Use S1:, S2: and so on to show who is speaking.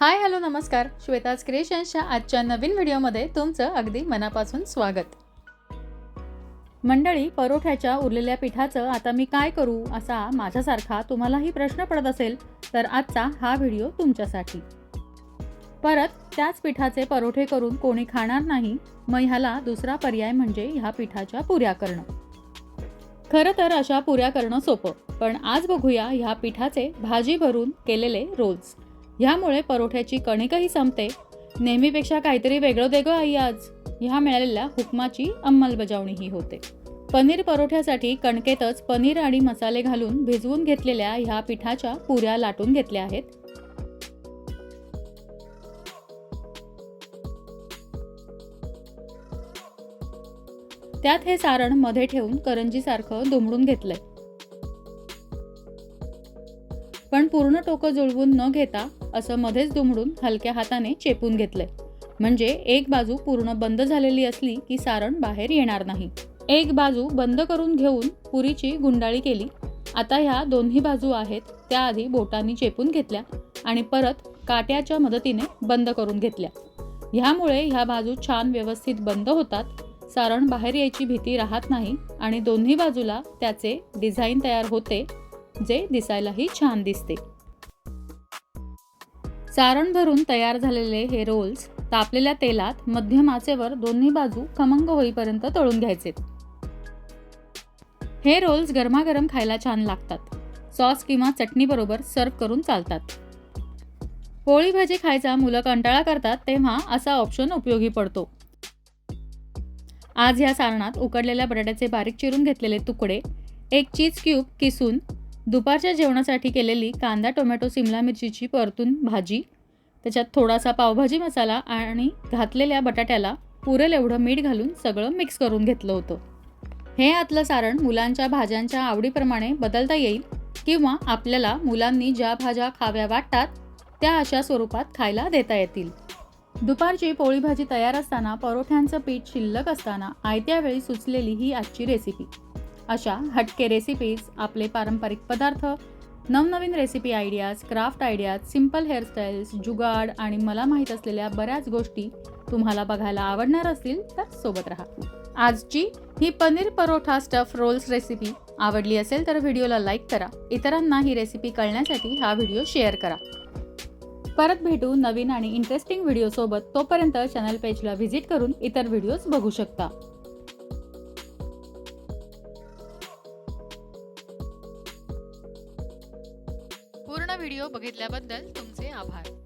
S1: Hi hello नमस्कार. श्वेताज क्रिएशन्सच्या आजच्या नवीन व्हिडिओमध्ये तुमचं अगदी मनापासून स्वागत. मंडळी परोठ्याच्या उरलेल्या पिठाचं आता मी काय करू असा माझ्यासारखा तुम्हालाही प्रश्न पडत असेल तर आजचा हा व्हिडिओ तुमच्यासाठी. परत त्याच पिठाचे परोठे करून कोणी खाणार नाही मग ह्याला दुसरा पर्याय म्हणजे ह्या पिठाच्या पुऱ्या करणं. खरं तर अशा पुऱ्या करणं सोपं पण आज बघूया ह्या पिठाचे भाजी भरून केलेले रोल्स ह्यामुळे परोठ्याची कणिकही संपते. नेहमीपेक्षा काहीतरी वेगळं वेगळं आई आज. ह्या मिळालेल्या हुकमाची अंमलबजावणीही होते. पनीर परोठ्यासाठी कणकेतच पनीर आणि मसाले घालून भिजवून घेतलेल्या ह्या पिठाच्या पुऱ्या लाटून घेतल्या आहेत. त्यात हे सारणमध्ये ठेवून करंजीसारखं दुमडून घेतलंय. पण पूर्ण टोकं जुळवून न घेता असं मध्येच दुमडून हलक्या हाताने चेपून घेतलंय. म्हणजे एक बाजू पूर्ण बंद झालेली असली की सारण बाहेर येणार नाही. एक बाजू बंद करून घेऊन पुरीची गुंडाळी केली. आता ह्या दोन्ही बाजू आहेत त्याआधी बोटांनी चेपून घेतल्या आणि परत काट्याच्या मदतीने बंद करून घेतल्या. ह्यामुळे ह्या बाजू छान व्यवस्थित बंद होतात सारण बाहेर यायची भीती राहत नाही आणि दोन्ही बाजूला त्याचे डिझाईन तयार होते जे दिसायलाही छान दिसते. सारण भरून तयार झालेले हे रोल्स तापलेल्या तेलात मध्यम आचेवर दोन्ही बाजू खमंग होईपर्यंत तळून घ्यायचे. हे रोल्स गरमागरम खायला छान लागतात. सॉस किंवा चटणी बरोबर सर्व करून चालतात. पोळी भाजी खायचा मुलं कंटाळा करतात तेव्हा असा ऑप्शन उपयोगी पडतो. आज या सारणात उकडलेल्या बटाट्याचे बारीक चिरून घेतलेले तुकडे एक चीज क्यूब किसून दुपारच्या जेवणासाठी केलेली कांदा टोमॅटो सिमला मिरचीची परतून भाजी त्याच्यात थोडासा पावभाजी मसाला आणि घातलेल्या बटाट्याला पुरेल एवढं मीठ घालून सगळं मिक्स करून घेतलं होतं. हे आतलं सारण मुलांच्या भाज्यांच्या आवडीप्रमाणे बदलता येईल किंवा आपल्याला मुलांनी ज्या भाज्या खाव्या वाटतात त्या अशा स्वरूपात खायला देता येतील. दुपारची पोळी भाजी तयार असताना परोठ्यांचं पीठ शिल्लक असताना आयत्या वेळी सुचलेली ही आजची रेसिपी अशा हटके रेसिपीज आपले पारंपरिक पदार्थ नवनवीन recipe ideas craft ideas simple hairstyles जुगाड आणि मला माहीत असलेल्या बऱ्याच गोष्टी तुम्हाला बघायला आवडणार असतील तर सोबत राहा. आजची ही paneer paratha stuff rolls recipe आवडली असेल तर व्हिडिओला लाईक करा. इतरांना ही रेसिपी कळण्यासाठी हा व्हिडिओ शेअर करा. परत भेटू नवीन आणि इंटरेस्टिंग व्हिडिओसोबत तोपर्यंत चॅनल पेजला व्हिजिट करून इतर व्हिडिओज बघू शकता. पूर्ण व्हिडिओ बघितल्याबद्दल तुमचे आभार.